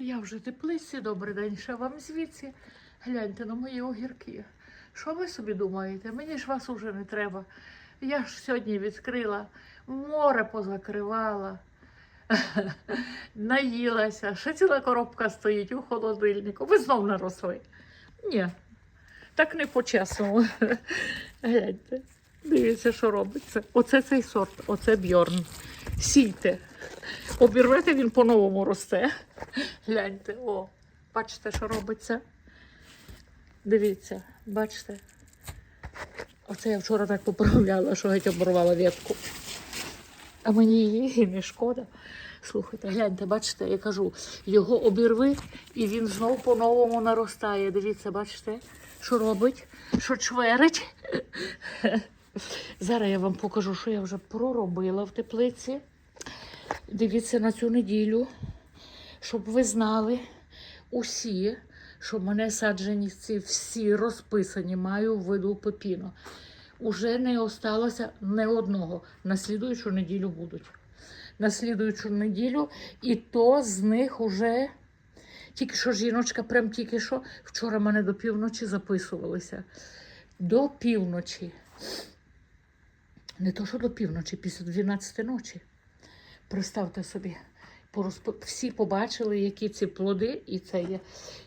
Я вже теплиці, добрий день, ще вам звідси. Гляньте на мої огірки. Що ви собі думаєте? Мені ж вас уже не треба. Я ж сьогодні відкрила, море позакривала, наїлася, ще ціла коробка стоїть у холодильнику. Ви знов наросли. Ні, так не по-чесному. Гляньте, дивіться, що робиться. Оце цей сорт, оце бьорн. Сійте. Обірвете, він по-новому росте. Гляньте, о, бачите, що робиться. Дивіться, бачите. Оце я вчора так поправляла, що геть оборвала ветку. А мені її не шкода. Слухайте, гляньте, бачите, я кажу, його обірви, і він знов по-новому наростає. Дивіться, бачите, що робить, що чверить. Зараз я вам покажу, що я вже проробила в теплиці. Дивіться на цю неділю, щоб ви знали усі, що в мене саджені ці всі розписані, маю в виду пепіно. Уже не осталося не одного. На слідуючу неділю будуть. На слідуючу неділю, і то з них уже тільки що жіночка, прям тільки що вчора мене до півночі записувалися. До півночі. Не то, що до півночі, після 12 ночі. Представте собі, всі побачили, які ці плоди, і це є.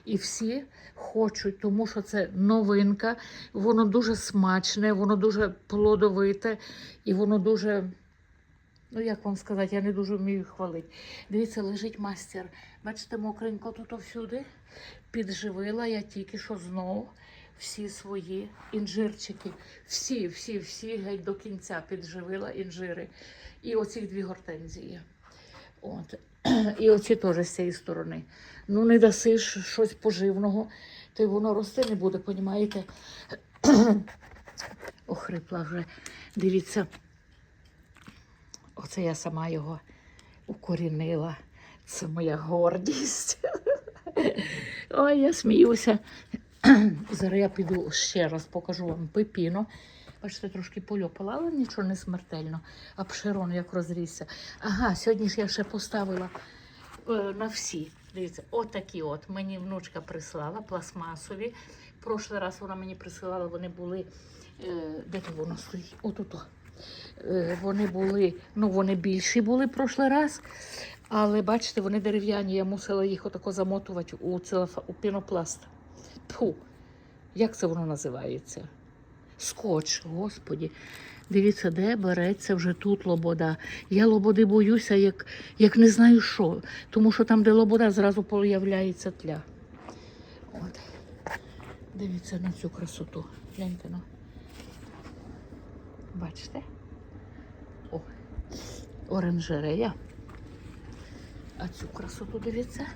І всі хочуть, тому що це новинка, воно дуже смачне, воно дуже плодовите, і воно дуже. Ну, як вам сказати, я не дуже вмію хвалити. Дивіться, лежить мастер. Бачите, мокренько тут всюди. Підживила я тільки що знов всі свої інжирчики. Всі, всі, всі геть до кінця підживила інжири. І оці дві гортензії. От. І оці теж з цієї сторони. Ну, не даси ж щось поживного, то й воно рости не буде, понімаєте? Охрипла вже. Дивіться. Оце я сама його укорінила. Це моя гордість. Ой, я сміюся. Зараз я піду ще раз покажу вам пепіно. Бачите, трошки польопала, але нічого не смертельно. А пшерон як розрісся. Ага, сьогодні ж я ще поставила е, на всі. Дивіться, отакі от. Мені внучка прислала пластмасові. Прошлий раз вона мені присилала, вони були. Е, де то воно стоїть? Отут. Е, вони були, ну вони більші були прошлий раз. Але бачите, вони дерев'яні, я мусила їх отако замотувати у, у пінопласт. Фу, як це воно називається? Скотч, господі. Дивіться, де береться вже тут лобода. Я лободи боюся, як, як не знаю що. Тому що там, де лобода, зразу появляється тля. От. Дивіться на цю красоту. Гляньте ну. Бачите? О, оранжерея. А цю красоту дивіться.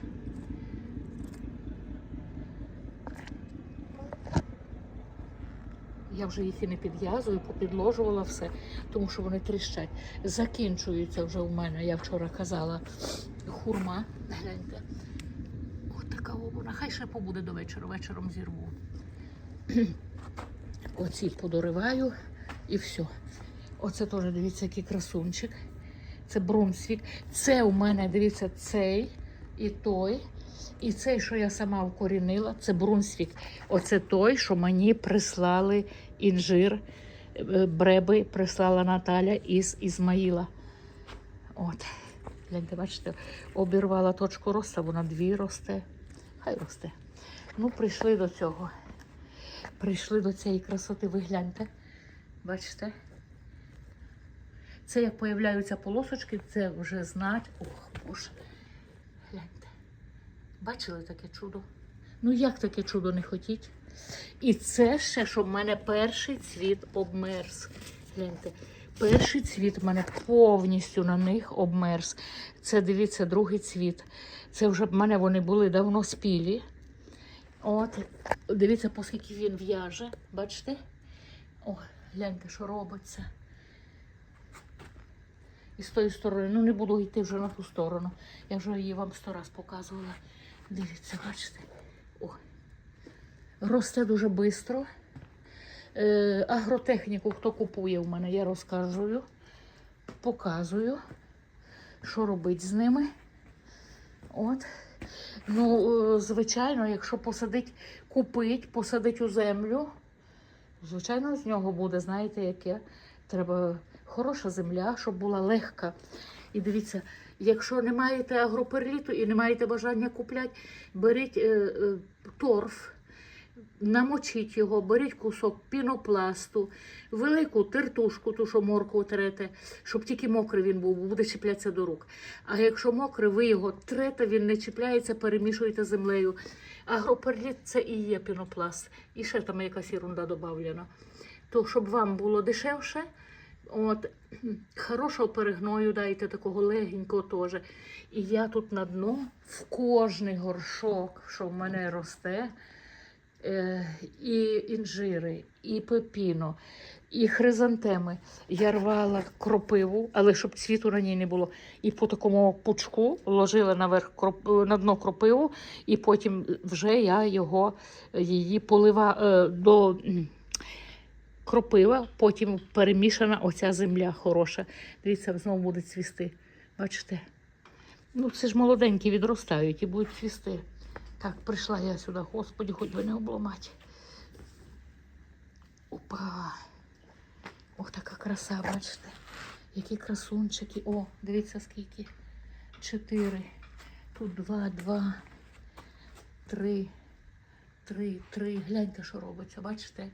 Я вже їх і не підв'язую, попідложувала все, тому що вони тріщать. Закінчується вже у мене, я вчора казала, хурма. Гляньте. От така вона. Хай ще побуде до вечора, вечором зірву. Оці подориваю і все. Оце теж дивіться, який красунчик. Це Брунсвік. Це у мене, дивіться, цей і той. І цей, що я сама вкорінила, це Брунсвік. Оце той, що мені прислали інжир. е, Бреби прислала Наталя із Ізмаїла. От. Гляньте, бачите, обірвала точку росту, вона дві росте. Хай росте. Ну, прийшли до цього. Прийшли до цієї красоти, ви гляньте. Бачите? Це як появляються полосочки, це вже знать. Ох, боже. Бачили таке чудо? Ну як таке чудо не хотіть? І це ще, що в мене перший цвіт обмерз. Гляньте, перший цвіт в мене повністю на них обмерз. Це дивіться, другий цвіт. Це вже в мене вони були давно спілі. От, дивіться, поскільки він в'яже. Бачите? О, гляньте, що робиться. І з тої сторони, ну не буду йти вже на ту сторону. Я вже її вам сто раз показувала. Дивіться, бачите? О. Росте дуже швидко. Е, агротехніку, хто купує в мене, я розказую, показую, що робити з ними. От. Ну, е, звичайно, якщо посадить, купить, посадить у землю, звичайно, з нього буде, знаєте, яке. Треба хороша земля, щоб була легка. І дивіться, якщо не маєте агроперліту і не маєте бажання купляти, беріть е, е, торф, намочіть його, беріть кусок пінопласту, велику тертушку, ту, що моркву трете, щоб тільки мокрий він був, бо буде чіплятися до рук. А якщо мокрий, ви його трете, він не чіпляється, перемішуєте землею. Агроперліт це і є пінопласт. І ще там якась ерунда додавлена. То, щоб вам було дешевше, от, хорошого перегною дайте, такого легенького теж. І я тут на дно в кожний горшок, що в мене росте, е, і інжири, і пепіно, і хризантеми. Я рвала кропиву, але щоб цвіту на ній не було. І по такому пучку ложила наверх кроп- на дно кропиву, і потім вже я його її полива е, до кропива, потім перемішана оця земля хороша. Дивіться, знову буде цвісти. Бачите? Ну, це ж молоденькі відростають і будуть цвісти. Так, прийшла я сюди, господі, хоч би не обламати. Опа. Ох, така краса, бачите. Які красунчики. О, дивіться скільки. Чотири. Тут два, два, три, три, три. Гляньте, що робиться, бачите?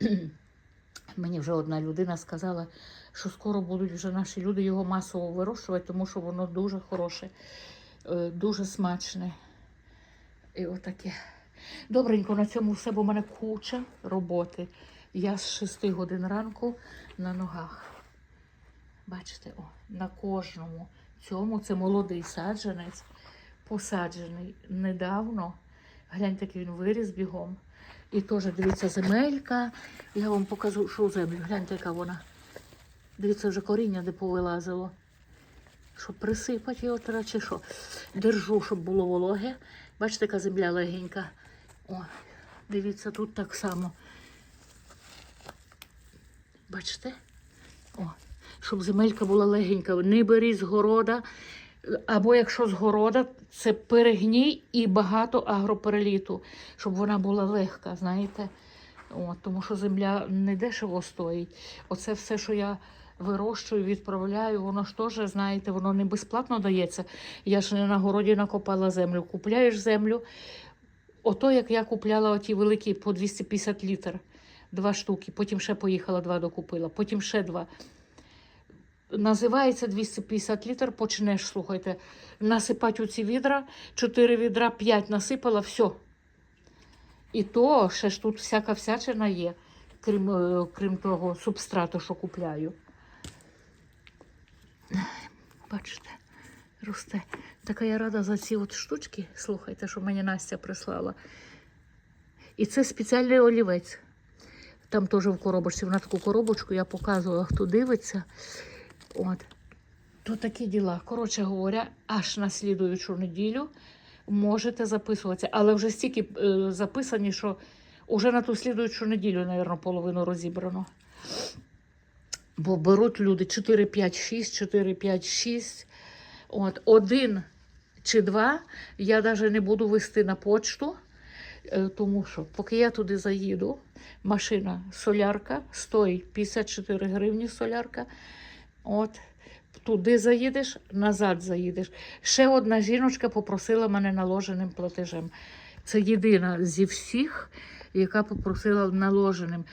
Мені вже одна людина сказала, що скоро будуть вже наші люди його масово вирощувати, тому що воно дуже хороше, е, дуже смачне. І отаке. Добренько, на цьому все, бо в мене куча роботи. Я з 6 годин ранку на ногах. Бачите, о, на кожному цьому це молодий саджанець, посаджений недавно. Гляньте, який він виріс бігом. І теж дивіться, земелька. Я вам покажу, що землю. Гляньте, яка вона. Дивіться, вже коріння де повилазило. Щоб присипати його треба чи що. Держу, щоб було вологе. Бачите, яка земля легенька. О, дивіться, тут так само. Бачите? О, щоб земелька була легенька. Не беріть з города. Або якщо з города, це перегній і багато агропереліту, щоб вона була легка, знаєте. От, тому що земля не дешево стоїть. Оце все, що я вирощую, відправляю, воно ж теж, знаєте, воно не безплатно дається. Я ж не на городі накопала землю. Купляєш землю. Ото як я купляла оті великі по 250 літр, два штуки. Потім ще поїхала, два докупила, потім ще два. Називається 250 літр, почнеш, слухайте, насипати у ці відра, 4 відра, 5 насипала, все. І то ще ж тут всяка всячина є, крім, е, крім того субстрату, що купляю. Бачите, росте. Така я рада за ці от штучки, слухайте, що мені Настя прислала. І це спеціальний олівець. Там теж в коробочці, вона таку коробочку я показувала, хто дивиться. От. То такі діла. Коротше говоря, аж на слідуючу неділю можете записуватися. Але вже стільки е, записані, що вже на ту слідуючу неділю, мабуть, половину розібрано. Бо беруть люди 4, 5, 6, 4, 5, 6. От, один чи два я навіть не буду вести на почту, е, тому що поки я туди заїду, машина солярка стоїть 54 гривні солярка. От, туди заїдеш, назад заїдеш. Ще одна жіночка попросила мене наложеним платежем. Це єдина зі всіх, яка попросила наложеним.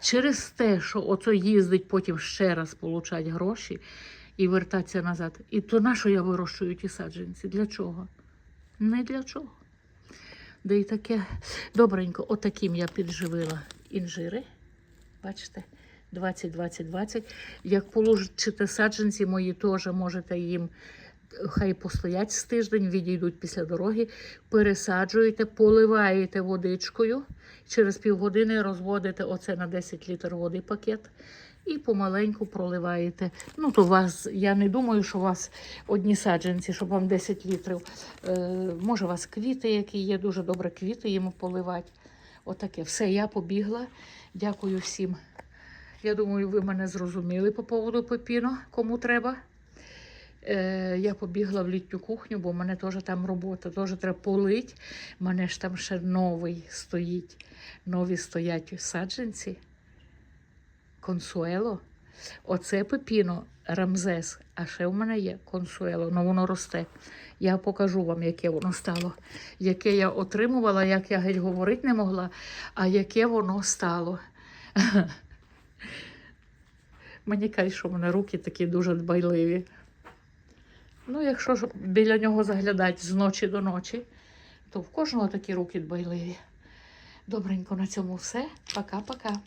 Через те, що ото їздить потім ще раз получать гроші і вертатися назад. І то на що я вирощую ті саджанці? Для чого? Не для чого. Да і таке добренько, отаким я підживила інжири. Бачите? 20, 20, 20. Як положите саджанці мої, теж можете їм хай постоять з тиждень, відійдуть після дороги, пересаджуєте, поливаєте водичкою. Через півгодини розводите оце на 10 літр води пакет і помаленьку проливаєте. Ну, то вас, я не думаю, що у вас одні саджанці, щоб вам 10 літрів. Е, може, у вас квіти, які є, дуже добре квіти йому поливати. Отаке. Все, я побігла. Дякую всім. Я думаю, ви мене зрозуміли по поводу пепіно, кому треба. Е, я побігла в літню кухню, бо в мене теж там робота, теж треба полить. У мене ж там ще новий стоїть. Нові стоять саджанці. Консуело. Оце пепіно Рамзес. А ще в мене є консуело, ну воно росте. Я покажу вам, яке воно стало. Яке я отримувала, як я геть говорити не могла, а яке воно стало. Мені кажуть, що в мене руки такі дуже дбайливі. Ну, якщо ж біля нього заглядати з ночі до ночі, то в кожного такі руки дбайливі. Добренько на цьому все. Пока-пока.